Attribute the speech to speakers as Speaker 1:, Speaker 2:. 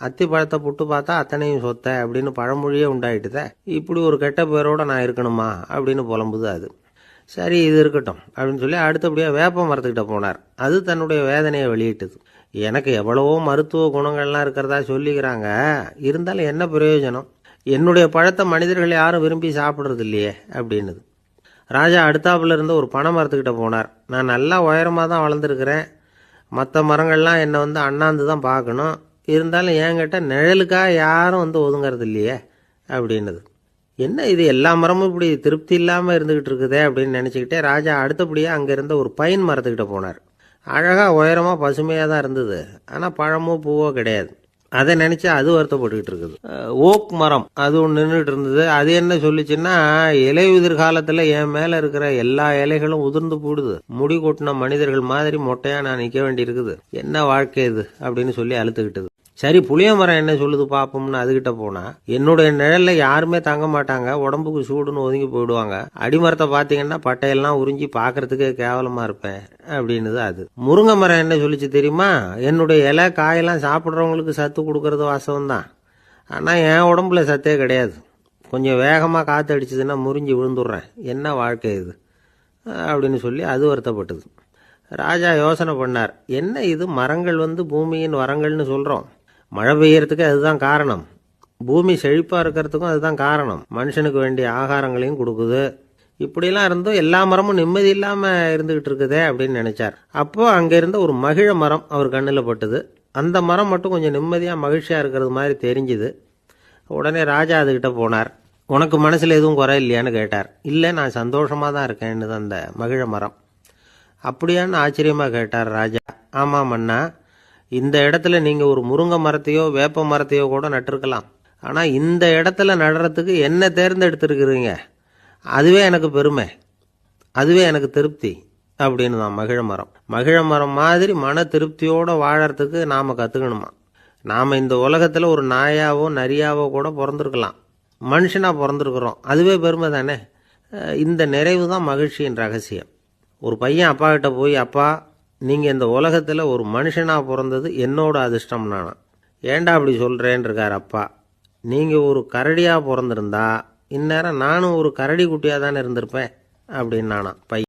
Speaker 1: அத்தி பழத்தை புட்டு பார்த்தா அத்தனையும் சொத்த அப்படின்னு பழமொழியே உண்டாயிட்டுதே. இப்படி ஒரு கெட்ட பேரோட நான் இருக்கணுமா அப்படின்னு புலம்புது அது. சரி இது இருக்கட்டும் அப்படின்னு சொல்லி அடுத்தபடியாக வேப்ப மரத்துக்கிட்ட போனார். அது தன்னுடைய வேதனையை வெளியிட்டது. எனக்கு எவ்வளவோ மருத்துவ குணங்கள்லாம் இருக்கிறதா சொல்லிக்கிறாங்க. இருந்தாலும் என்ன பிரயோஜனம்? என்னுடைய பழத்தை மனிதர்கள் யாரும் விரும்பி சாப்பிட்றது இல்லையே அப்படின்னுது. ராஜா அடுத்தாப்புல இருந்து ஒரு பனை மரத்துக்கிட்ட போனார். நான் நல்லா உயரமாக தான் வளர்ந்துருக்கிறேன். மற்ற மரங்கள்லாம் என்னை வந்து அண்ணாந்து தான் பார்க்கணும். இருந்தாலும் என்கிட்ட நிழலுக்காக யாரும் வந்து ஒதுங்கிறது இல்லையே அப்படின்னது. என்ன இது எல்லா மரமும் இப்படி திருப்தி இல்லாமல் இருந்துக்கிட்டு இருக்குதே அப்படின்னு நினச்சிக்கிட்டே ராஜா அடுத்தபடியாக அங்கே இருந்த ஒரு பைன் மரத்துக்கிட்ட போனார். அழகாக உயரமாக பசுமையாக தான் இருந்தது. ஆனால் பழமோ பூவோ கிடையாது. அதை நினச்சி அது வருத்தப்பட்டுக்கிட்டு இருக்குது. ஓக் மரம் அது ஒன்று நின்றுட்டு இருந்தது. அது என்ன சொல்லிச்சுன்னா இலை உதிர் காலத்தில் என் மேலே இருக்கிற எல்லா இலைகளும் உதிர்ந்து போடுது. முடி கொட்டின மனிதர்கள் மாதிரி மொட்டையாக நான் நிற்க வேண்டியிருக்குது. என்ன வாழ்க்கை இது? அப்படின்னு சொல்லி அழுத்துக்கிட்டது. சரி புளிய மரம் என்ன சொல்லுது பார்ப்போம்னு அதுகிட்ட போனா என்னுடைய நிழல்ல யாருமே தங்க மாட்டாங்க உடம்புக்கு சூடுன்னு ஒதுங்கி போயிடுவாங்க. அடிமரத்தை பார்த்தீங்கன்னா பட்டையெல்லாம் உறிஞ்சி பார்க்கறதுக்கே கேவலமா இருப்பேன் அப்படின்னுது அது. முருங்கை மரம் என்ன சொல்லிச்சு தெரியுமா? என்னுடைய இலை காயெல்லாம் சாப்பிட்றவங்களுக்கு சத்து கொடுக்கறது வாசகம் தான் ஆனால் என் உடம்புல சத்தே கிடையாது. கொஞ்சம் வேகமாக காற்று அடிச்சதுன்னா முறிஞ்சு விழுந்துடுறேன். என்ன வாழ்க்கை இது? அப்படின்னு சொல்லி அது வருத்தப்பட்டது. ராஜா யோசனை பண்ணார். என்ன இது மரங்கள் வந்து பூமியின் வரங்கள்னு சொல்கிறோம் மழை பெய்யறதுக்கு அதுதான் காரணம். பூமி செழிப்பாக இருக்கிறதுக்கும் அதுதான் காரணம். மனுஷனுக்கு வேண்டிய ஆகாரங்களையும் கொடுக்குது. இப்படிலாம் இருந்தும் எல்லா மரமும் நிம்மதி இல்லாமல் இருந்துகிட்டு இருக்குதே அப்படின்னு நினைச்சார். அப்போ அங்கே இருந்த ஒரு மகிழ மரம் அவர் கண்ணில் பட்டது. அந்த மரம் மட்டும் கொஞ்சம் நிம்மதியாக மகிழ்ச்சியாக இருக்கிறது மாதிரி தெரிஞ்சுது. உடனே ராஜா அதுகிட்ட போனார். உனக்கு மனசில் எதுவும் குறை இல்லையான்னு கேட்டார். இல்லை நான் சந்தோஷமாக தான் இருக்கேன்னு அந்த மகிழ மரம். அப்படியான்னு ஆச்சரியமாக கேட்டார் ராஜா. ஆமாம் அண்ணா இந்த இடத்துல நீங்கள் ஒரு முருங்கை மரத்தையோ வேப்ப மரத்தையோ கூட நட்டிருக்கலாம். ஆனால் இந்த இடத்துல நடுறதுக்கு என்ன தேர்ந்தெடுத்திருக்கிறீங்க? அதுவே எனக்கு பெருமை. அதுவே எனக்கு திருப்தி அப்படின்னு தான் மகிழ மரம். மகிழ மரம் மாதிரி மன திருப்தியோடு வாழறதுக்கு நாம் கற்றுக்கணுமா நாம் இந்த உலகத்தில் ஒரு நாயாவோ நரியாவோ கூட பிறந்திருக்கலாம். மனுஷனாக பிறந்திருக்கிறோம். அதுவே பெருமை தானே? இந்த நிறைவு தான் மகிழ்ச்சியின் ரகசியம். ஒரு பையன் அப்பா கிட்ட போய் அப்பா நீங்கள் இந்த உலகத்தில் ஒரு மனுஷனாக பிறந்தது என்னோட அதிர்ஷ்டம் நானா. ஏண்டா அப்படி சொல்கிறேன் இருக்கார் அப்பா. நீங்கள் ஒரு கரடியாக பிறந்திருந்தா இந்நேரம் நானும் ஒரு கரடி குட்டியாக தானே இருந்திருப்பேன் அப்படின்னு நானா. பையன்.